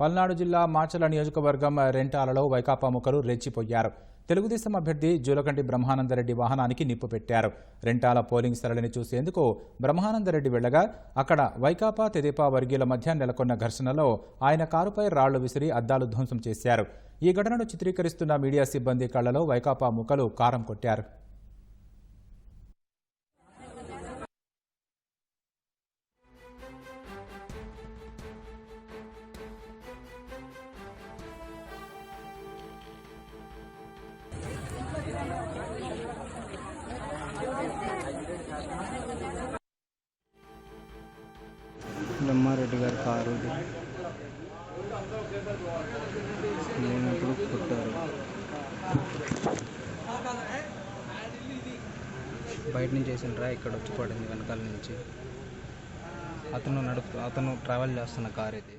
పల్నాడు జిల్లా మాచల నియోజకవర్గం రెంటాలలో వైకాపా ముఖలు రెచ్చిపోయారు. తెలుగుదేశం అభ్యర్థి జూలకంటి బ్రహ్మానందరెడ్డి వాహనానికి నిప్పు పెట్టారు. రెంటాల పోలింగ్ సరళిని చూసేందుకు బ్రహ్మానందరెడ్డి వెళ్ళగా అక్కడ వైకాపా తెదేపా వర్గీయుల మధ్య నెలకొన్న ఘర్షణలో ఆయన కారుపై రాళ్ళు విసిరి అద్దాలు ధ్వంసం చేశారు. ఈ ఘటనను చిత్రీకరిస్తున్న మీడియా సిబ్బంది కళ్ళలో వైకాపా ముఖలు కారం కొట్టారు. కారులు కారు లేనప్పుడు కొట్టారు. బయట నుంచి వేసిండ్రా ఇక్కడ వచ్చి పడింది వెనకాల నుంచి. అతను నడుపు అతను ట్రావెల్ చేస్తున్న కార్ ఇది.